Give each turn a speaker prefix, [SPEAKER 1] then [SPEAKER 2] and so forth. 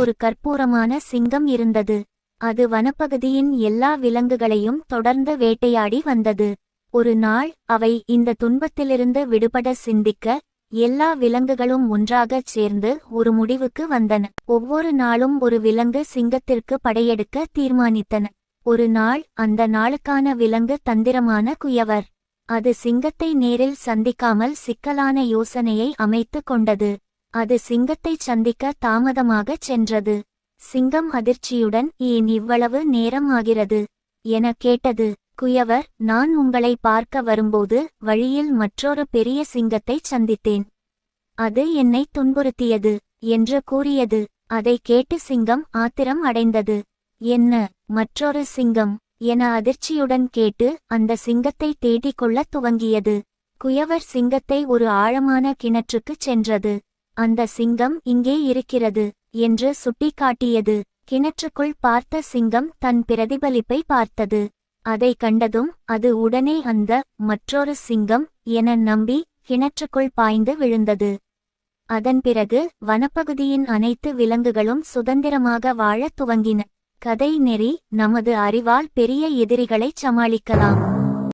[SPEAKER 1] ஒரு கற்பூரமான சிங்கம் இருந்தது. அது வனப்பகுதியின் எல்லா விலங்குகளையும் தொடர்ந்து வேட்டையாடி வந்தது. ஒரு நாள் அவை இந்த துன்பத்திலிருந்து விடுபட சிந்திக்க எல்லா விலங்குகளும் ஒன்றாகச் சேர்ந்து ஒரு முடிவுக்கு வந்தன. ஒவ்வொரு நாளும் ஒரு விலங்கு சிங்கத்திற்கு படையெடுக்க தீர்மானித்தன. ஒரு நாள் அந்த நாளுக்கான விலங்கு தந்திரமான குயவர். அது சிங்கத்தை நேரில் சந்திக்காமல் சிக்கலான யோசனையை அமைத்து கொண்டது. அது சிங்கத்தை சந்திக்க தாமதமாகச் சென்றது. சிங்கம் அதிர்ச்சியுடன் ஏன் இவ்வளவு நேரம் ஆகிறது என கேட்டது. குயவர் நான் உங்களை பார்க்க வரும்போது வழியில் மற்றொரு பெரிய சிங்கத்தை சந்தித்தேன். அது என்னை துன்புறுத்தியது என்று கூறியது. அதை கேட்டு சிங்கம் ஆத்திரம் அடைந்தது. என்ன மற்றொரு சிங்கம் என அதிர்ச்சியுடன் கேட்டு அந்த சிங்கத்தை தேடிக்கொள்ளத் துவங்கியது. குயவர் சிங்கத்தை ஒரு ஆழமான கிணற்றுக்குச் சென்றது. அந்த சிங்கம் இங்கே இருக்கிறது என்று சுட்டிக்காட்டியது. கிணற்றுக்குள் பார்த்த சிங்கம் தன் பிரதிபலிப்பை பார்த்தது. அதை கண்டதும் அது உடனே அந்த மற்றொரு சிங்கம் என நம்பி கிணற்றுக்குள் பாய்ந்து விழுந்தது. அதன் பிறகு வனப்பகுதியின் அனைத்து விலங்குகளும் சுதந்திரமாக வாழத் துவங்கின. கதை நெறி நமது அறிவால் பெரிய எதிரிகளைச் சமாளிக்கலாம்.